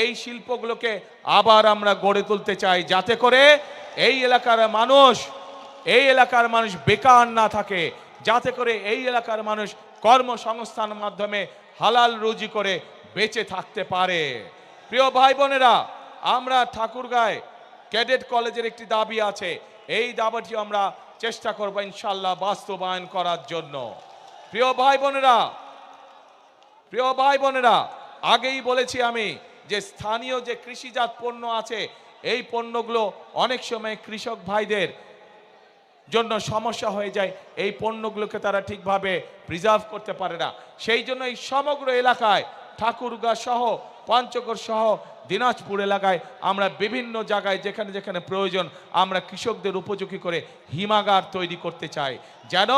এই শিল্পগুলোকে আবার আমরা গড়ে তুলতে চাই, যাতে করে এই এলাকার মানুষ, এই এলাকার মানুষ বেকার না থাকে, যাতে করে এই এলাকার মানুষ কর্মসংস্থানের মাধ্যমে হালাল রুজি করে বেঁচে থাকতে পারে। প্রিয় ভাই বোনেরা, আমরা ঠাকুরগাঁয় ক্যাডেট কলেজের একটি দাবি আছে, এই দাবিটি আমরা চেষ্টা করব ইনশাল্লাহ বাস্তবায়ন করার জন্য। প্রিয় ভাই বোনেরা, প্রিয় ভাই বোনেরা, আগেই বলেছি আমি যে স্থানীয় যে কৃষিজাত পণ্য আছে, এই পণ্যগুলো অনেক সময় কৃষক ভাইদের জন্য সমস্যা হয়ে যায়। এই পণ্যগুলোকে তারা ঠিকভাবে প্রিজার্ভ করতে পারে না। সেই জন্য এই সমগ্র এলাকায় ঠাকুরগাঁ সহ, পঞ্চগড় সহ, দিনাজপুর এলাকায় আমরা বিভিন্ন জায়গায় যেখানে যেখানে প্রয়োজন, আমরা কৃষকদের উপযোগী করে হিমাগার তৈরি করতে চাই। যেন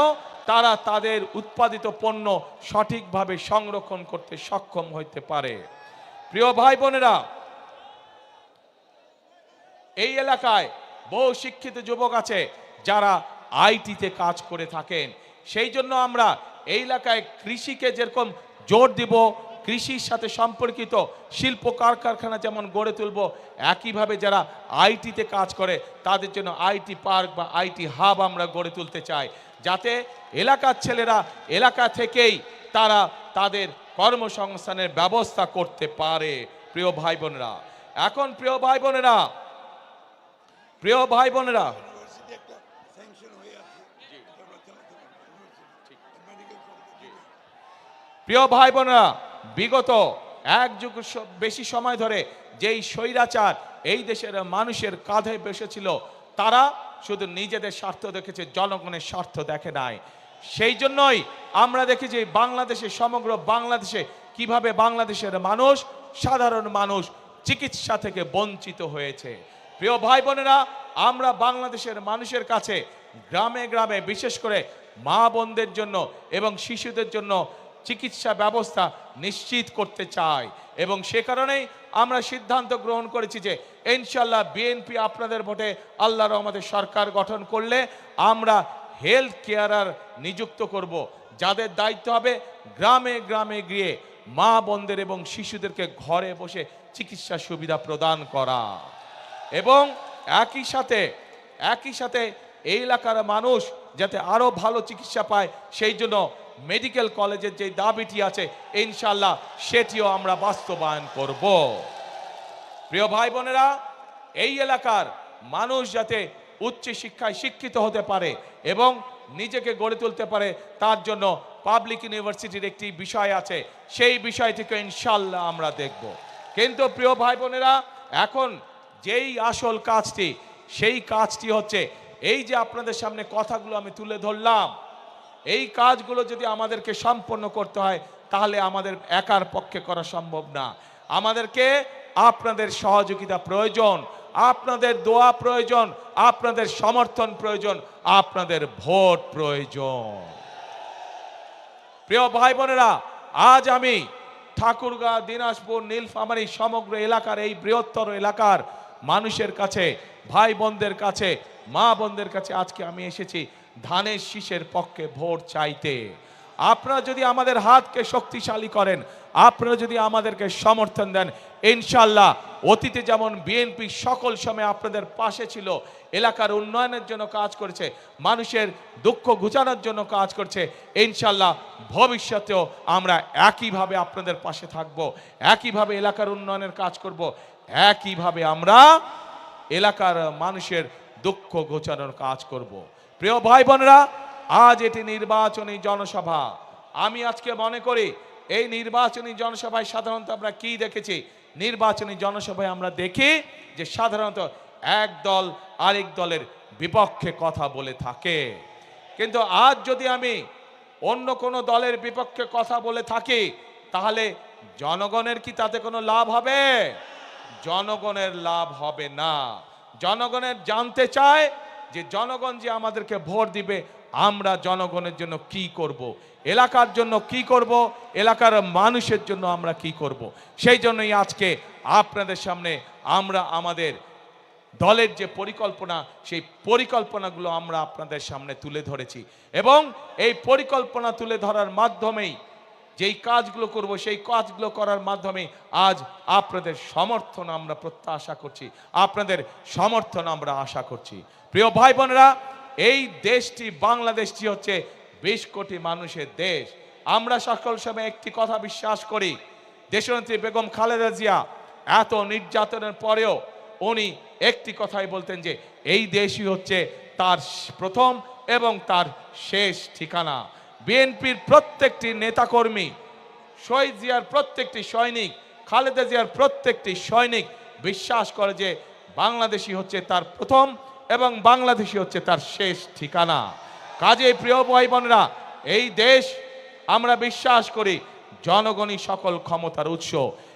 তারা তাদের উৎপাদিত পণ্য সঠিকভাবে সংরক্ষণ করতে সক্ষম হইতে পারে। প্রিয় ভাই বোনেরা, এই এলাকায় বহু শিক্ষিত যুবক আছে যারা আইটিতে কাজ করে থাকেন। সেই জন্য আমরা এই এলাকায় কৃষিকে যেরকম জোর দিব, কৃষির সাথে সম্পর্কিত শিল্প কারখানা যেমন গড়ে তুলব, একইভাবে যারা আইটিতে কাজ করে, তাদের জন্য আইটি পার্ক বা আইটি হাব আমরা গড়ে তুলতে চাই। যাতে এলাকার ছেলেরা এলাকা থেকেই তারা তাদের কর্মসংস্থানের ব্যবস্থা করতে পারে, প্রিয় ভাই বোনেরা এখন, প্রিয় ভাই বোনেরা প্রিয় ভাই বোনেরা প্রিয় ভাই বোনেরা বিগত এক যুগ বেশি সময় ধরে যেই স্বৈরাচার এই দেশের মানুষের কাঁধে বসেছিল, তারা শুধু নিজেদের স্বার্থ দেখেছে, জনগণের স্বার্থ দেখে নাই। সেই জন্যই আমরা দেখি যে বাংলাদেশে, সমগ্র বাংলাদেশে কীভাবে বাংলাদেশের মানুষ, সাধারণ মানুষ চিকিৎসা থেকে বঞ্চিত হয়েছে। প্রিয় ভাই বোনেরা, আমরা বাংলাদেশের মানুষের কাছে গ্রামে গ্রামে বিশেষ করে মা বোনদের জন্য এবং শিশুদের জন্য চিকিৎসা ব্যবস্থা নিশ্চিত করতে চাই। এবং সে কারণেই আমরা সিদ্ধান্ত গ্রহণ করেছি যে ইনশাল্লাহ বিএনপি আপনাদের ভোটে আল্লাহ রহমতের সরকার গঠন করলে আমরা হেলথ কেয়ারার নিযুক্ত করব। যাদের দায়িত্ব হবে গ্রামে গ্রামে গিয়ে মা বোনদের এবং শিশুদেরকে ঘরে বসে চিকিৎসা সুবিধা প্রদান করা। এবং একই সাথে একই সাথে এই এলাকার মানুষ যাতে আরও ভালো চিকিৎসা পায়, সেই জন্য মেডিকেল কলেজের যে দাবিটি আছে ইনশাল্লাহ সেটিও আমরা বাস্তবায়ন করব। প্রিয় ভাই বোনেরা, এই এলাকার মানুষ যাতে উচ্চ শিক্ষায় শিক্ষিত হতে পারে এবং নিজেকে গড়ে তুলতে পারে, তার জন্য পাবলিক ইউনিভার্সিটির একটি বিষয় আছে। সেই বিষয়টিকে ইনশাল্লাহ আমরা দেখব। কিন্তু প্রিয় ভাই বোনেরা এখন যেই আসল কাজটি, সেই কাজটি হচ্ছে, এই যে আপনাদের সামনে কথাগুলো আমি তুলে ধরলাম, এই কাজগুলো যদি আমাদেরকে সম্পন্ন করতে হয়, তাহলে আমাদের একার পক্ষে করা সম্ভব না। আমাদেরকে আপনাদের সহযোগিতা প্রয়োজন। আপনাদের দোয়া প্রয়োজন, আপনাদের সমর্থন প্রয়োজন, আপনাদের ভোট প্রয়োজন। প্রিয় ভাই বোনেরা আজ আমি ঠাকুরগাঁ, দিনাজপুর, নীলফামারী সমগ্র এলাকার এই বৃহত্তর এলাকার মানুষের কাছে ভাই বোনদের কাছে, মা বোনদের কাছে আজকে আমি এসেছি ধানের শীষের পক্ষে ভোট চাইতে। আপনারা যদি আমাদের হাতকে শক্তিশালী করেন, আপনারা যদি আমাদেরকে সমর্থন দেন ইনশাল্লাহ অতীতে যেমন বিএনপি সকল সময় আপনাদের পাশে ছিল, এলাকার উন্নয়নের জন্য কাজ করছে, মানুষের দুঃখ ঘুচানোর জন্য কাজ করছে ইনশাল্লাহ ভবিষ্যতেও আমরা একইভাবে আপনাদের পাশে থাকব, একইভাবে এলাকার উন্নয়নের কাজ করব, একইভাবে আমরা এলাকার মানুষের দুঃখ ঘোচানোর কাজ করব। প্রিয় ভাই বোনেরা আজ এটি নির্বাচনী জনসভা। আমি আজকে মনে করি, এই নির্বাচনী জনসভায় সাধারণত আমরা কি দেখেছি? নির্বাচনী জনসভায় আমরা দেখি যে সাধারণত এক দল আরেক দলের বিপক্ষে কথা বলে থাকে। কিন্তু আজ যদি আমি অন্য কোনো দলের বিপক্ষে কথা বলে থাকি, তাহলে জনগণের কি তাতে কোনো লাভ হবে? জনগণের লাভ হবে না। জনগণের জানতে চায় যে জনগণ যে আমাদেরকে ভোট দিবে আমরা জনগণের জন্য কি করব। এলাকার জন্য কি করব এলাকার মানুষের জন্য আমরা কি করব। সেই জন্যই আজকে আপনাদের সামনে আমরা আমাদের দলের যে পরিকল্পনা, সেই পরিকল্পনাগুলো আমরা আপনাদের সামনে তুলে ধরেছি এবং এই পরিকল্পনা তুলে ধরার মাধ্যমেই যেই কাজগুলো করব, সেই কাজগুলো করার মাধ্যমে আজ আপনাদের সমর্থন আমরা প্রত্যাশা করছি আপনাদের সমর্থন আমরা আশা করছি প্রিয় ভাই বোনেরা এই দেশটি, বাংলাদেশটি হচ্ছে বিশ কোটি মানুষের দেশ। আমরা সকল সময় একটি কথা বিশ্বাস করি। দেশনেত্রী বেগম খালেদা জিয়া এত নির্যাতনের পরেও উনি একটি কথাই বলতেন যে, এই দেশই হচ্ছে তার প্রথম এবং তার শেষ ঠিকানা। বিএনপির প্রত্যেকটি নেতাকর্মী, শহীদ জিয়ার প্রত্যেকটি সৈনিক, খালেদা জিয়ার প্রত্যেকটি সৈনিক বিশ্বাস করে যে বাংলাদেশি হচ্ছে তার প্রথম এবং বাংলাদেশি হচ্ছে তার শেষ ঠিকানা। কাজে প্রিয় ভাই বোনেরা এই দেশ আমরা বিশ্বাস করি জনগণই সকল ক্ষমতার উৎস।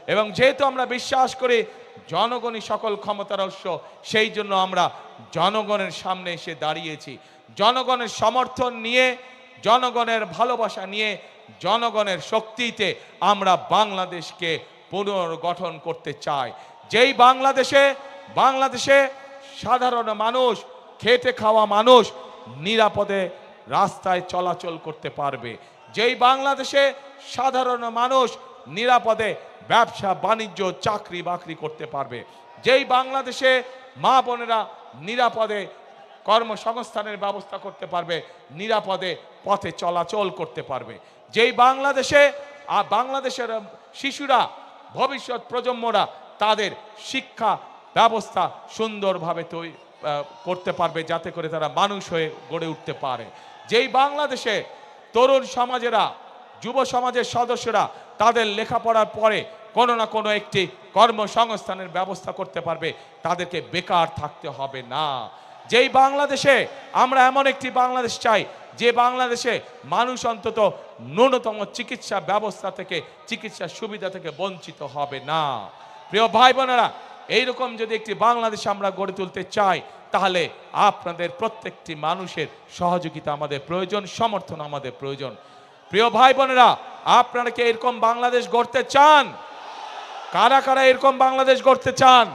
এবং যেহেতু আমরা বিশ্বাস করি জনগণই সকল ক্ষমতার উৎস, সেই জন্য আমরা জনগণের সামনে এসে দাঁড়িয়েছি। জনগণের সমর্থন নিয়ে, জনগণের ভালোবাসা নিয়ে, জনগণের শক্তিতে আমরা বাংলাদেশকে পুনর্গঠন করতে চাই। যেই বাংলাদেশে বাংলাদেশে সাধারণ মানুষ, খেটে খাওয়া মানুষ নিরাপদে রাস্তায় চলাচল করতে পারবে। যেই বাংলাদেশে সাধারণ মানুষ নিরাপদে ব্যবসা, বাণিজ্য, চাকরি, বাকরি করতে পারবে, যেই বাংলাদেশে মা বোনেরা নিরাপদে কর্মসংস্থানের ব্যবস্থা করতে পারবে, নিরাপদে পথে চলাচল করতে পারবে। যেই বাংলাদেশে আর বাংলাদেশের শিশুরা, ভবিষ্যৎ প্রজন্মরা তাদের শিক্ষা ব্যবস্থা সুন্দরভাবে তৈরি করতে পারবে যাতে করে তারা মানুষ হয়ে গড়ে উঠতে পারে। যেই বাংলাদেশে তরুণ সমাজেরা, যুব সমাজের সদস্যরা তাদের লেখাপড়ার পরে কোনো না কোনো একটি কর্মসংস্থানের ব্যবস্থা করতে পারবে, তাদেরকে বেকার থাকতে হবে না। যেই বাংলাদেশে আমরা এমন একটি বাংলাদেশ চাই, যে বাংলাদেশে মানুষ অন্তত ন্যূনতম চিকিৎসা ব্যবস্থা থেকে চিকিৎসা সুবিধা থেকে বঞ্চিত হবে না। প্রিয় ভাই বোনেরা এইরকম যদি একটি বাংলাদেশ আমরা গড়ে তুলতে চাই, তাহলে আপনাদের প্রত্যেকটি মানুষের সহযোগিতা আমাদের প্রয়োজন, সমর্থন আমাদের প্রয়োজন। প্রিয় ভাই বোনেরা, আপনারা কি এরকম বাংলাদেশ গড়তে চান? কারা কারা এরকম বাংলাদেশ গড়তে চান?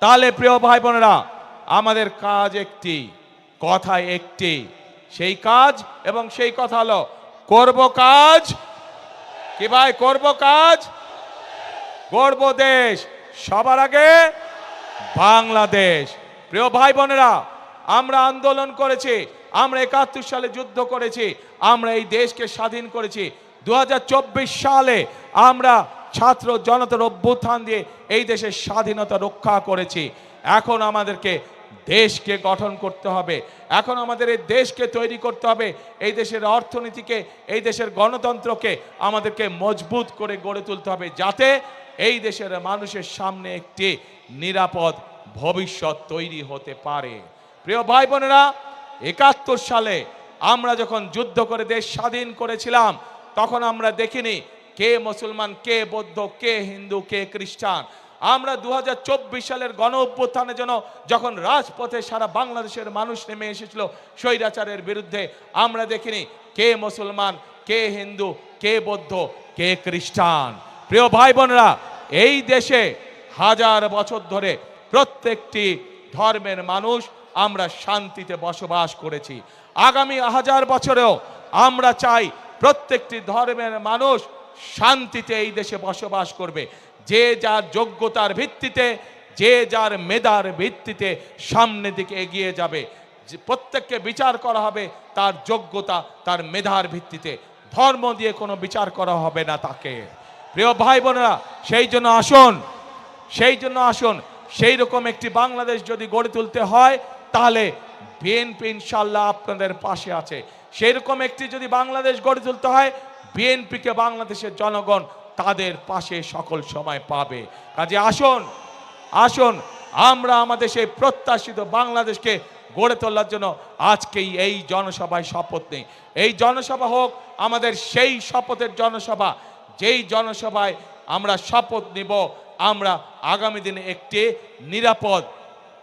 তাহলে প্রিয় ভাই বোনেরা, আমাদের কাজ একটি, কথা একটি। সেই কাজ এবং সেই কথা হলো, করব কাজ। কি ভাই, করব কাজ? গর্ব দেশ। সবার আগে বাংলাদেশ। প্রিয় ভাই বোনেরা, আমরা আন্দোলন করেছি, আমরা একাত্তর সালে যুদ্ধ করেছি, আমরা এই দেশকে স্বাধীন করেছি। দু হাজার চব্বিশ সালে আমরা ছাত্র জনতার অভ্যুত্থান দিয়ে এই দেশের স্বাধীনতা রক্ষা করেছি। এখন আমাদেরকে দেশকে গঠন করতে হবে। এখন আমাদের এই দেশকে তৈরি করতে হবে। এই দেশের অর্থনীতিকে, এই দেশের গণতন্ত্রকে আমাদেরকে মজবুত করে গড়ে তুলতে হবে যাতে এই দেশের মানুষের সামনে একটি নিরাপদ ভবিষ্যৎ তৈরি হতে পারে। প্রিয় ভাই বোনেরা একাত্তর সালে আমরা যখন যুদ্ধ করে দেশ স্বাধীন করেছিলাম, তখন আমরা দেখিনি কে মুসলমান, কে বৌদ্ধ, কে হিন্দু, কে খ্রিস্টান। আমরা দু হাজার চব্বিশ সালের গণ অভ্যুত্থানে যেন যখন রাজপথে সারা বাংলাদেশের মানুষ নেমে এসেছিল স্বৈরাচারের বিরুদ্ধে, আমরা দেখিনি কে মুসলমান, কে হিন্দু, কে বৌদ্ধ, কে খ্রিস্টান। প্রিয় ভাই বোনরা এই দেশে হাজার বছর ধরে প্রত্যেকটি ধর্মের মানুষ আমরা শান্তিতে বসবাস করেছি। আগামী হাজার বছরেও আমরা চাই প্রত্যেকটি ধর্মের মানুষ শান্তিতে এই দেশে বসবাস করবে। যে যার যোগ্যতার ভিত্তিতে, যে যার মেধার ভিত্তিতে সামনের দিকে এগিয়ে যাবে। প্রত্যেককে বিচার করা হবে তার যোগ্যতা, তার মেধার ভিত্তিতে। ধর্ম দিয়ে কোনো বিচার করা হবে না তাকে। প্রিয় ভাই বোনেরা, সেই জন্য আসুন, সেই জন্য আসুন। সেই রকম একটি বাংলাদেশ যদি গড়ে তুলতে হয়, তাহলে বিএনপি ইনশাল্লাহ আপনাদের পাশে আছে। সেই রকম একটি যদি বাংলাদেশ গড়ে তুলতে হয় বিএনপিকে বাংলাদেশের জনগণ তাদের পাশে সকল সময় পাবে। কাজে আসুন আসুন, আমরা আমাদের সেই প্রত্যাশিত বাংলাদেশকে গড়ে তোলার জন্য আজকেই এই জনসভায় শপথ নেই। এই জনসভা হোক, আমাদের সেই শপথের জনসভা যেই জনসভায় আমরা শপথ নিব, আমরা আগামী দিনে একটি নিরাপদ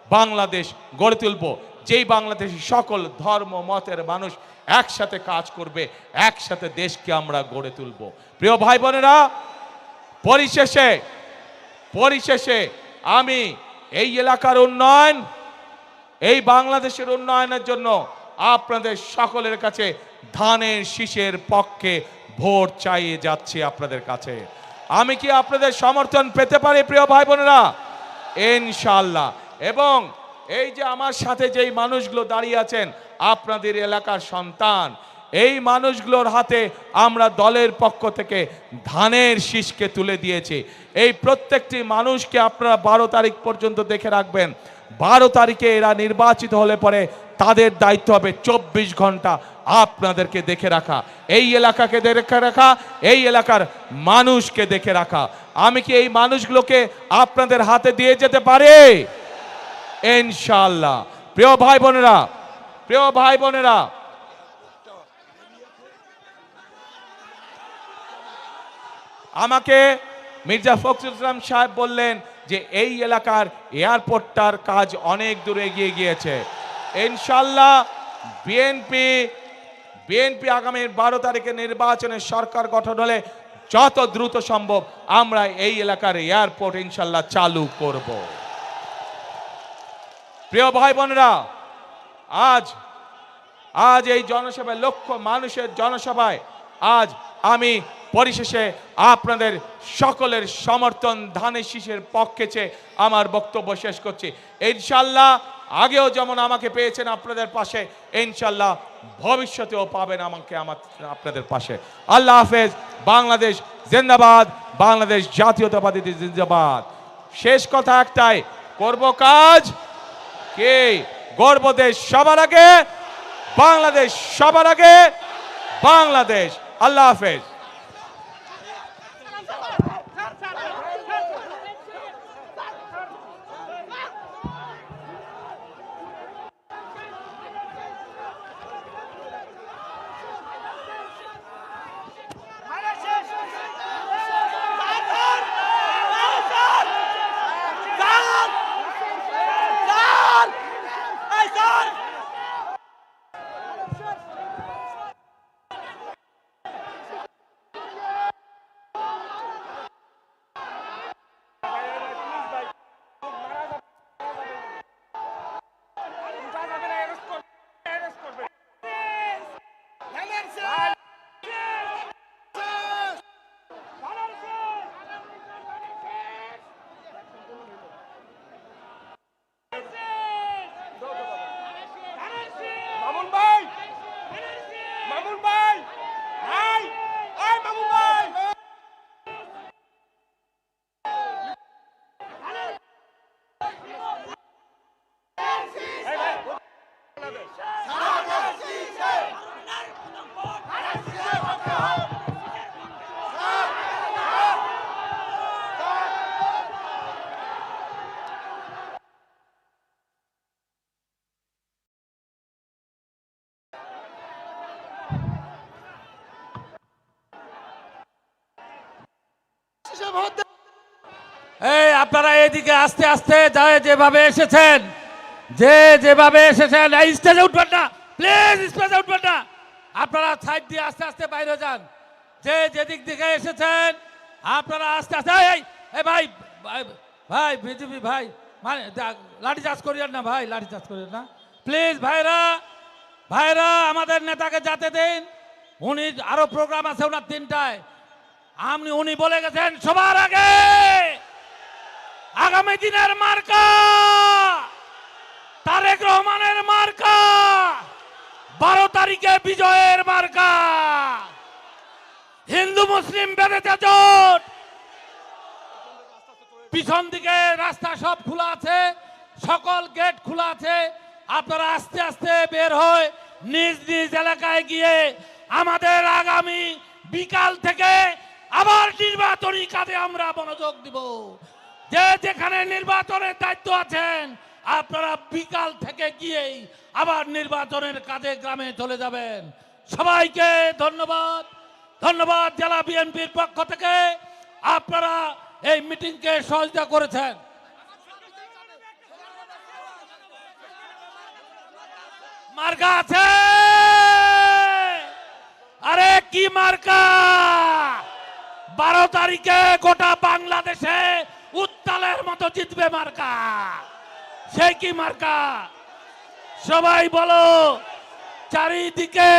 বাংলাদেশ গড়ে তুলব। যেই বাংলাদেশে সকল ধর্ম, মতের মানুষ একসাথে কাজ করবে, একসাথে দেশকে আমরা গড়ে তুলব। প্রিয় ভাই বোনেরা পরিশেষে পরিশেষে আমি এই এলাকার উন্নয়ন, এই বাংলাদেশের উন্নয়নের জন্য আপনাদের সকলের কাছে ধানের শীষের পক্ষে ভোট চাইয়ে যাচ্ছি আপনাদের কাছে। আমি কি আপনাদের সমর্থন পেতে পারি, প্রিয় ভাই বোনেরা ইনশাল্লাহ এবং এই যে আমার সাথে যেই মানুষগুলো দাঁড়িয়ে আছেন, আপনাদের এলাকার সন্তান, এই মানুষগুলোর হাতে আমরা দলের পক্ষ থেকে ধানের শীষকে তুলে দিয়েছি। এই প্রত্যেকটি মানুষকে আপনারা বারো তারিখ পর্যন্ত দেখে রাখবেন। বারো তারিখে এরা নির্বাচিত হলে পরে তাদের দায়িত্ব হবে চব্বিশ ঘণ্টা আপনাদেরকে দেখে রাখা। এই এলাকাকে দেখে রাখা, এই এলাকার মানুষকে দেখে রাখা। আমি কি এই মানুষগুলোকে আপনাদের হাতে দিয়ে যেতে পারে? ইনশাল্লাহ প্রিয় ভাই বোনেরা, প্রিয় ভাই বোনেরা, আমাকে মির্জা ফখরুল ইসলাম সাহেব বললেন যে এই এলাকার এয়ারপোর্টটার কাজ অনেক দূর এগিয়ে গিয়েছে। ইনশাল্লাহ বিএনপি বিএনপি আগামী বারো তারিখে নির্বাচনে সরকার গঠন হলে যত দ্রুত সম্ভব আমরা এই এলাকার এয়ারপোর্ট ইনশাল্লাহ চালু করব। প্রিয় ভাই বোনেরা আজ আজ এই জনসভায়, লক্ষ মানুষের জনসভায় আজ আমি পরিশেষে আপনাদের সকলের সমর্থন ধানের শীষের পক্ষে চেয়ে আমার বক্তব্য শেষ করছি। ইনশাল্লাহ আগেও যেমন আমাকে পেয়েছেন আপনাদের পাশে ইনশাল্লাহ ভবিষ্যতেও পাবেন আমাকে আমার, আপনাদের পাশে। আল্লাহ হাফেজ, বাংলাদেশ জিন্দাবাদ, বাংলাদেশ জাতীয়তাবাদী জিন্দাবাদ। শেষ কথা একটাই, করব কাজ কে? গর্ব দেশ সবার আগে, বাংলাদেশ সবার আগে, বাংলাদেশ। আল্লাহ হাফেজ। এদিকে আস্তে আস্তে যায় যেভাবে এসেছেন। যে যেভাবে এসেছেন এই স্টেজে উঠবেন না। প্লিজ স্টেজে উঠবেন না। আপনারা সাইড দিয়ে আস্তে আস্তে বাইরে যান। যে যেদিক দিকে এসেছেন আপনারা আস্তে আস্তে এই, এই ভাই ভাই- বিজেপি ভাই মানে লাঠি চাষ করিয়েন না ভাই লাঠি চাষ করিয়েন না। প্লিজ ভাইরা ভাইরা আমাদের নেতাকে যাতে দিন। উনি আরও প্রোগ্রাম আছে ওনার তিনটায়। আপনি উনি বলে গেছেন সবার আগে! আগামী দিনের মার্কা। তারেক রহমানের মার্কা। বারো তারিখে বিজয়ের মার্কা। হিন্দু মুসলিম বেঁধেছে জোট। পিছন দিকে রাস্তা সব খোলা আছে, সকল গেট খোলা আছে। আপনারা আস্তে আস্তে বের হয়ে নিজ নিজ এলাকায় গিয়ে আমাদের আগামী বিকাল থেকে আবার নির্বাচনী কাজে আমরা মনোযোগ দিব। যে যেখানে নির্বাচনের দায়িত্ব আছেন, আপনারা বিকাল থেকে গিয়েই আবার নির্বাচনের কাজে গ্রামে চলে যাবেন। সবাইকে ধন্যবাদ। ধন্যবাদ জেলা বিএনপির পক্ষ থেকে আপনারা এই মিটিংকে সহযোগিতা করেছেন। মার্কা আছে? আরে, কি মার্কা? বারো তারিখে গোটা বাংলাদেশে উত্তালের মতো জিতবে মার্কা। সে কি মার্কা? সবাই বলো, চারিদিকে।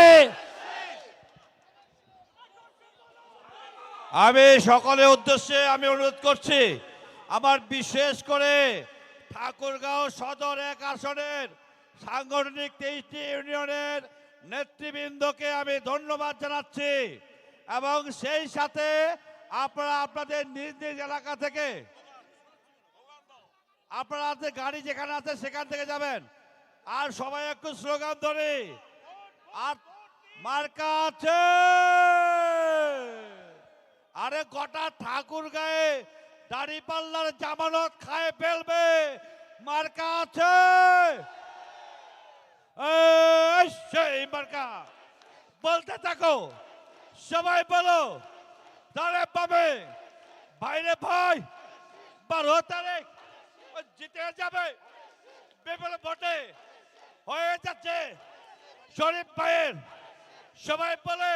আমি সকলের উদ্দেশ্যে আমি অনুরোধ করছি আমার বিশেষ করে ঠাকুরগাঁও সদর এক আসনের সাংগঠনিক তেইশটি ইউনিয়নের নেতৃবৃন্দকে আমি ধন্যবাদ জানাচ্ছি এবং সেই সাথে আপনারা আপনাদের নিজ নিজ এলাকা থেকে আপনারা যে গাড়ি যেখানে আছে সেখান থেকে যাবেন। আর সবাই একটু স্লোগান ধরে। আর মার্কা আছে। আরে গোটা ঠাকুর গায়ে দাড়ি পাল্লার জামানত খায় ফেলবে। মার্কা আছে। মার্কা। বলতে থাকো। সবাই বলো। তারে পাবে। বাইরে ভাই, বারো তারিখ। জিতে যাবে। বিপুল ভোটে হয়ে যাচ্ছে শরীফ ভাইয়ের। সবাই বলে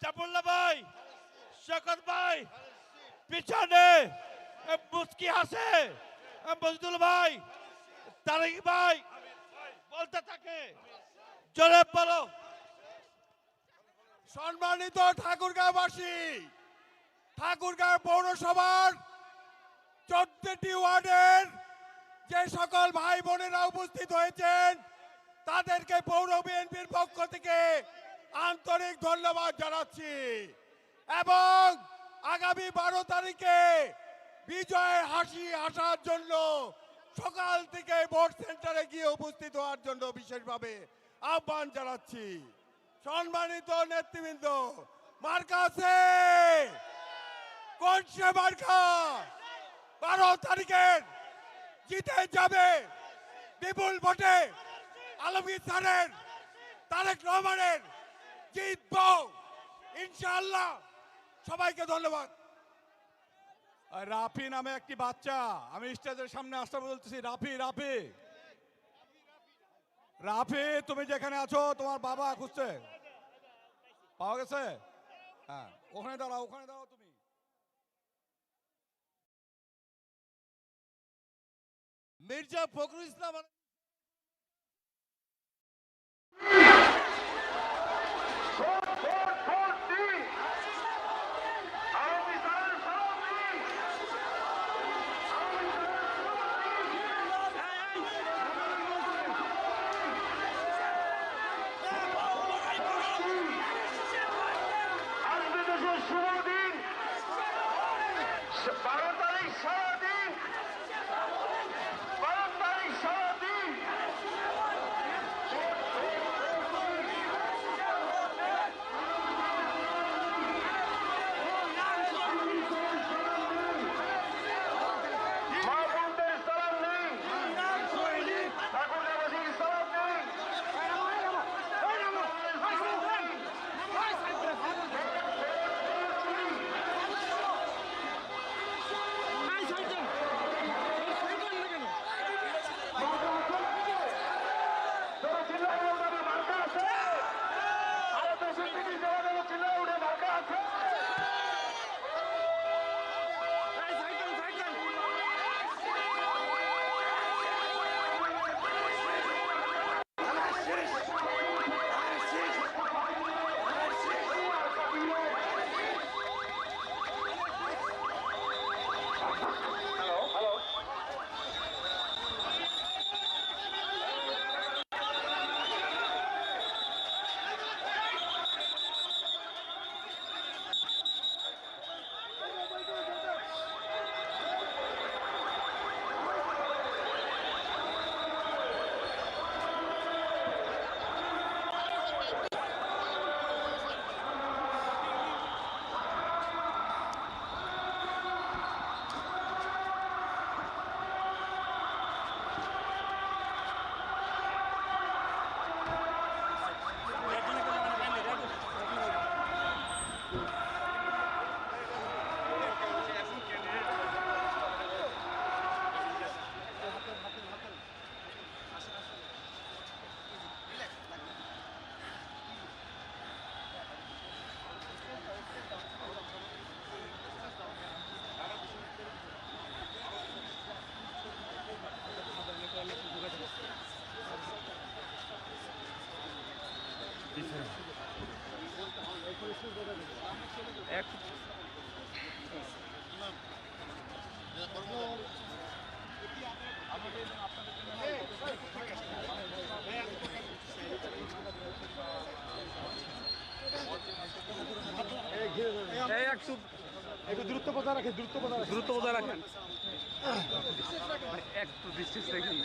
চাপুল্লা ভাই, শকত ভাই, পিছনে মুস্কি এ মজদুল ভাই, তারিক ভাই, বলতে থাকে। জোরে বলো। সম্মানিত ঠাকুরগাঁওবাসী, ঠাকুরগাঁও পৌরসভার চোদ্দটি ওয়ার্ডের যে সকল ভাই বোনেরা উপস্থিত হয়েছেন, তাদেরকে পৌর বিএনপির পক্ষ থেকে আন্তরিক ধন্যবাদ জানাচ্ছি। এবং আগামী বারো তারিখে বিজয়ের হাসি আসার জন্য সকাল থেকে ভোট সেন্টারে গিয়ে উপস্থিত হওয়ার জন্য বিশেষভাবে আহ্বান জানাচ্ছি। সম্মানিত নেতৃবৃন্দ মার্কা আছে কোন সে মার্কা বারো তারিখের জিতে যাবে বিপুল ভোটে আলমগীর স্যারের, তারেক রহমানের জিতব। ইনশাআল্লাহ। সবাইকে ধন্যবাদ। রাফি নামে একটি বাচ্চা, আমি স্টেজের সামনে আসতে বলতেছি, রাফি রাফি। রাফি, তুমি যেখানে আছো, তোমার বাবা খুঁজছে। পাওয়া গেছে? হ্যাঁ ওখানে দাঁড়াও ওখানে দাঁড়াও তুমি। মির্জা ফখরুল ইসলাম একটু দূরত্ব বজায় রাখেন দূরত্ব বজায় রাখেন। দূরত্ব বজায় রাখেন। একটু ডিস্টেন্স রাখেন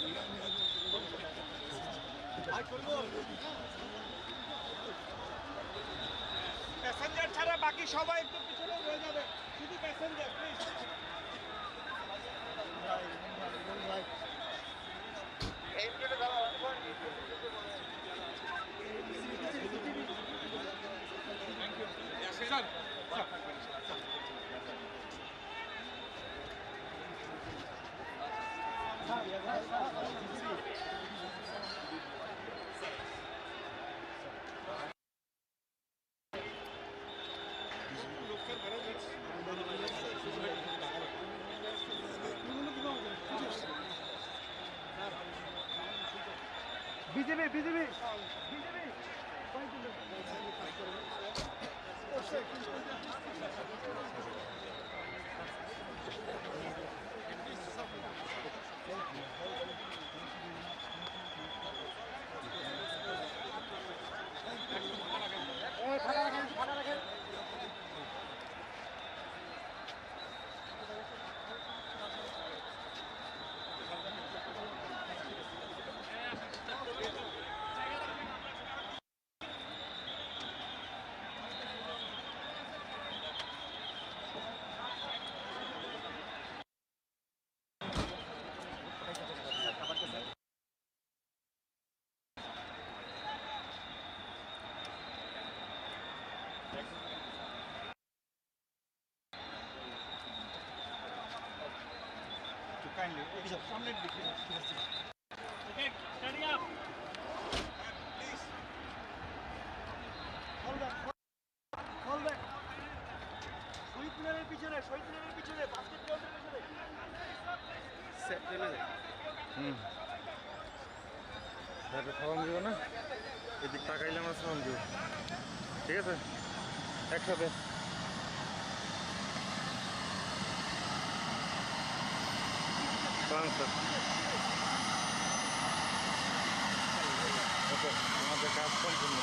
প্যাসেঞ্জার ছাড়া বাকি সবাই একটু পিছনে হয়ে যাবে। শুধু প্যাসেঞ্জার প্লিজ বিজেপি বিজেপি শহীদ মিনারের পিছনে শহীদ মিনারের পিছনে। বাস্কেট গ্রাউন্ডের পিছনে তারপরে সালাম দিব না? এদিক তাকাইলে আমরা সালাম দিব। ঠিক আছে? একসাথে। ওকে আমাদের কাজ সম্পূর্ণ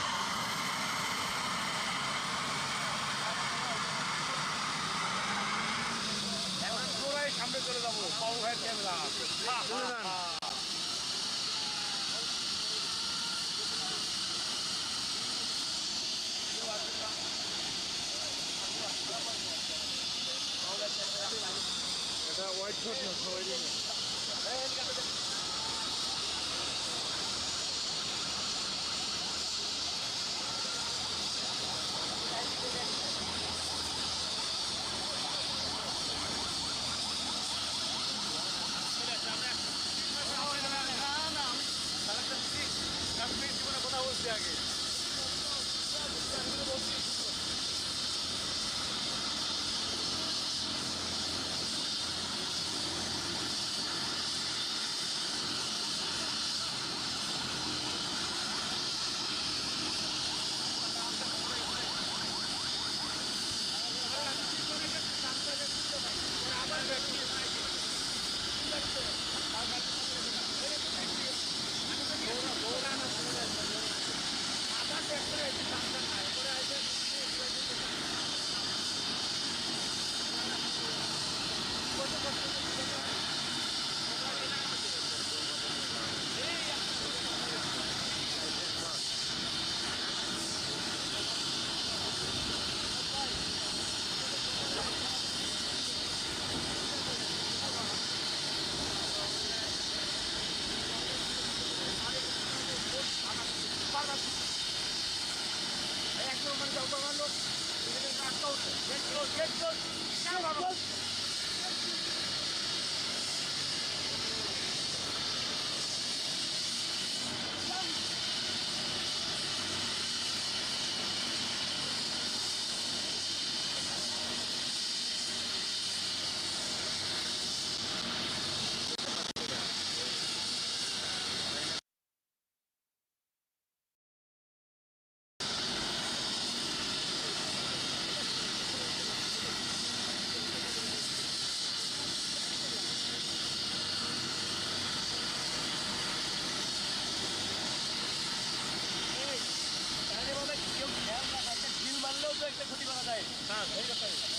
সামনে চলে যাব পাও ভাইয়ের ক্যামেরা এটা হোয়াইট শট না Hey,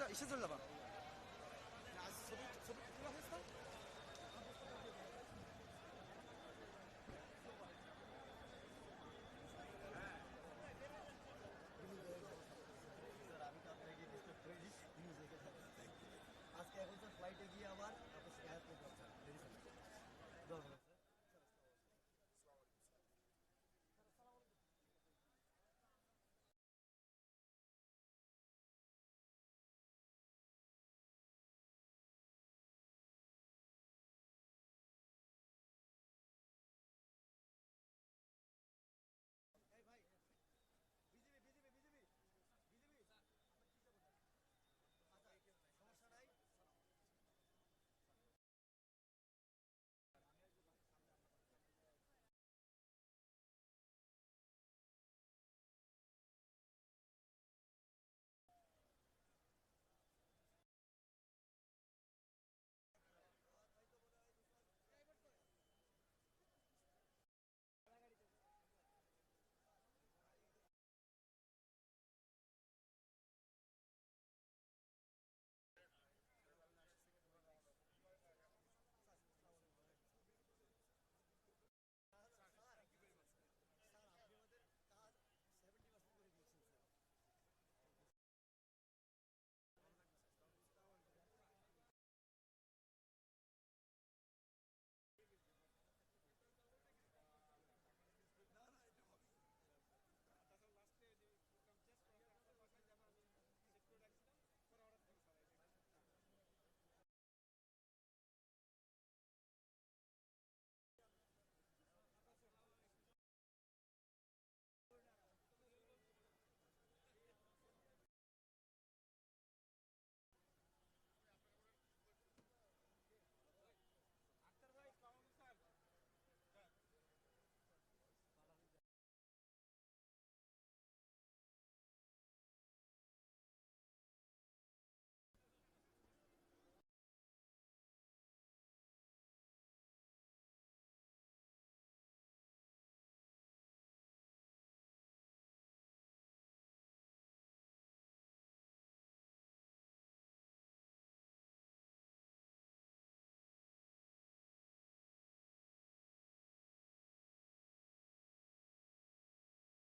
셋을, 셋을 나봐.